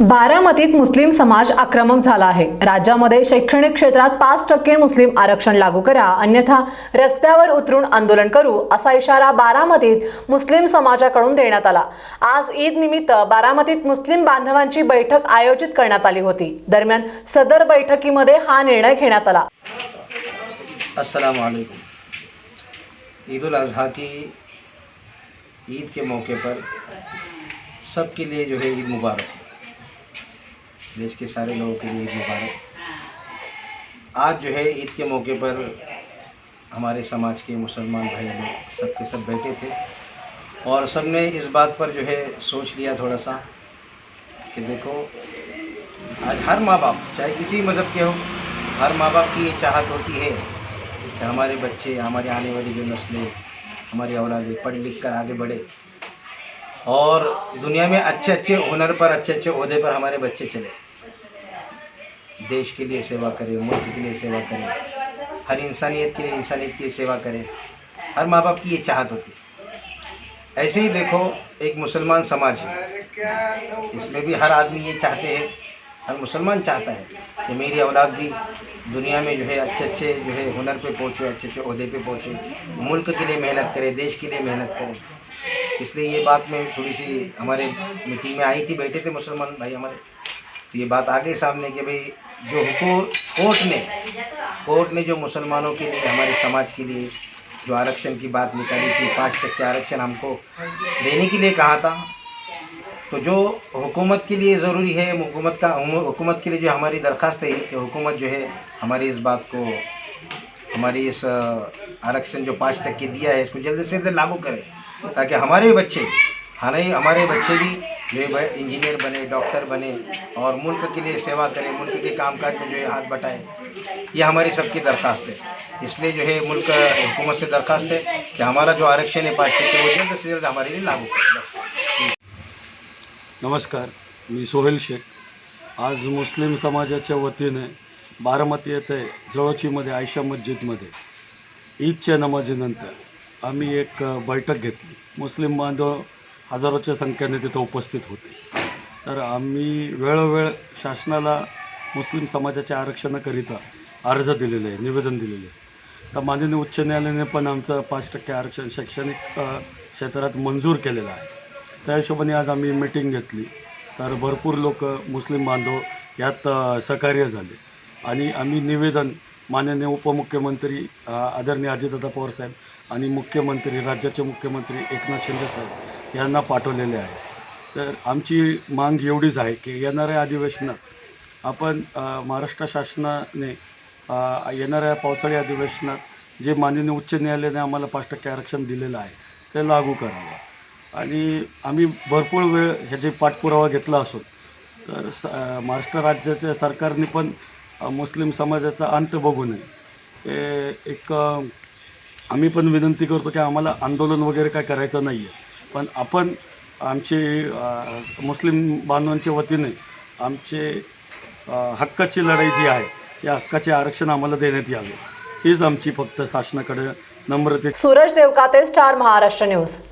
बारामतीत मुस्लिम समाज आक्रमक झाला आहे. राज्यामध्ये शैक्षणिक क्षेत्रात पाच टक्के मुस्लिम आरक्षण लागू करा अन्यथा रस्त्यावर उतरून आंदोलन करू असा इशारा बारामतीत मुस्लिम समाजाकडून देण्यात आला. आज ईद निमित्त बारामतीत मुस्लिम बांधवांची बैठक आयोजित करण्यात आली होती. दरम्यान सदर बैठकीमध्ये हा निर्णय घेण्यात आला. ईद उल अज़हा की ईद के मौके पर सबके लिए जो है ईद मुबारक देश के सारे लोगों के लिए ईद मुबारक आज जो है ईद के मौके पर हमारे समाज के मुसलमान भाई लोग सब के सब बैठे थे और सब ने इस बात पर जो है सोच लिया थोड़ा सा कि देखो आज हर माँ बाप चाहे किसी मज़हब के हो हर माँ बाप की ये चाहत होती है कि हमारे बच्चे हमारी आने वाली जो नस्लें हमारी औलादें पढ़ लिख कर आगे बढ़े और दुनिया में अच्छे अच्छे हुनर पर अच्छे अच्छे अहदे पर हमारे बच्चे चले देश के लिए सेवा करें मुल्क के लिए सेवा करें हर इंसानियत के लिए इंसानियत की सेवा करें हर माँ बाप की ये चाहत होती है ऐसे ही देखो एक मुसलमान समाज है इसमें भी हर आदमी ये चाहते हैं हर मुसलमान चाहता है कि मेरी औलाद भी दुनिया में जो है अच्छे अच्छे जो है हुनर पे पहुँचे अच्छे अच्छे अहदे पे पहुँचे मुल्क के लिए मेहनत करे देश के लिए मेहनत करे इसलिए ये बात में थोड़ी सी हमारे मीटिंग में आई थी बैठे थे मुसलमान भाई हमारे तो ये बात आ गई सामने कि भाई जो हुकूम कोर्ट ने कोर्ट ने जो मुसलमानों के लिए हमारे समाज के लिए जो आरक्षण की बात निकाली थी पाँच टक्के आरक्षण हमको देने के लिए कहा था तो जो हुकूमत के लिए ज़रूरी है हुकूमत का हुकूमत के लिए जो हमारी दरख्वास्त है कि हुकूमत जो है हमारी इस बात को हमारी इस अ, आरक्षण जो पाँच टक्के दिया है इसको जल्द से जल्द लागू करें ताकि हमारे भी बच्चे हमारे हमारे बच्चे भी जो है इंजीनियर बने डॉक्टर बने और मुल्क के लिए सेवा करें मुल्क के कामकाज में जो है हाथ बटाएं। ये हमारी सबकी दरख्वास्त है। इसलिए जो है मुल्क हुकूमत से दरख्वास्त है कि हमारा जो आरक्षण है पाँच टक्के वो जल्द से जल्द हमारे लिए लागू करें। नमस्कार मी सोहेल शेख। आज मुस्लिम समाजाच्या वतीने बारामती येथे जवळचीमध्ये आयशा मस्जिदमध्ये ईदच्या नमाजीनंतर आम्ही एक बैठक घेतली. मुस्लिम बांधव हजारोच्या संख्येने तिथं उपस्थित होते. तर आम्ही वेळोवेळ शासनाला मुस्लिम समाजाच्या आरक्षणाकरिता अर्ज दिलेले आहे निवेदन दिलेले आहे. तर माननीय उच्च न्यायालयाने पण आमचं पाच टक्के आरक्षण शैक्षणिक क्षेत्रात मंजूर केलेलं आहे. त्या हिशोबाने आज आम्ही मिटिंग घेतली. तर भरपूर लोक मुस्लिम बांधव यात सहकार्य झाले. आणि आम्ही निवेदन माननीय उपमुख्यमंत्री आदरणीय अजितदादा पवार साहेब आणि मुख्यमंत्री राज्याचे मुख्यमंत्री एकनाथ शिंदे साहेब यांना पाठवलेले आहे. तर आमची मांग एवढीच आहे की येणाऱ्या अधिवेशनात आपण महाराष्ट्र शासनाने येणाऱ्या पावसाळी अधिवेशनात जे माननीय उच्च न्यायालयाने आम्हाला पाच टक्के आरक्षण दिलेलं आहे ते लागू करावं. आणि आम्ही भरपूर वेळ ह्याचे पाठपुरावा घेतला असून तर स महाराष्ट्र राज्याच्या सरकारने पण मुस्लिम समाजाचा अंत बघू नये. एक आम्ही पण विनंती करतो की आम्हाला आंदोलन वगैरे काय करायचं नाही आहे पण आपण आमची मुस्लिम बांधवांच्या वतीने आमचे हक्काची लढाई जी आहे या हक्काचे आरक्षण आम्हाला देण्यात यावे. हीच आमची फक्त शासनाकडे नम्रते सूरज देवकाते स्टार महाराष्ट्र न्यूज.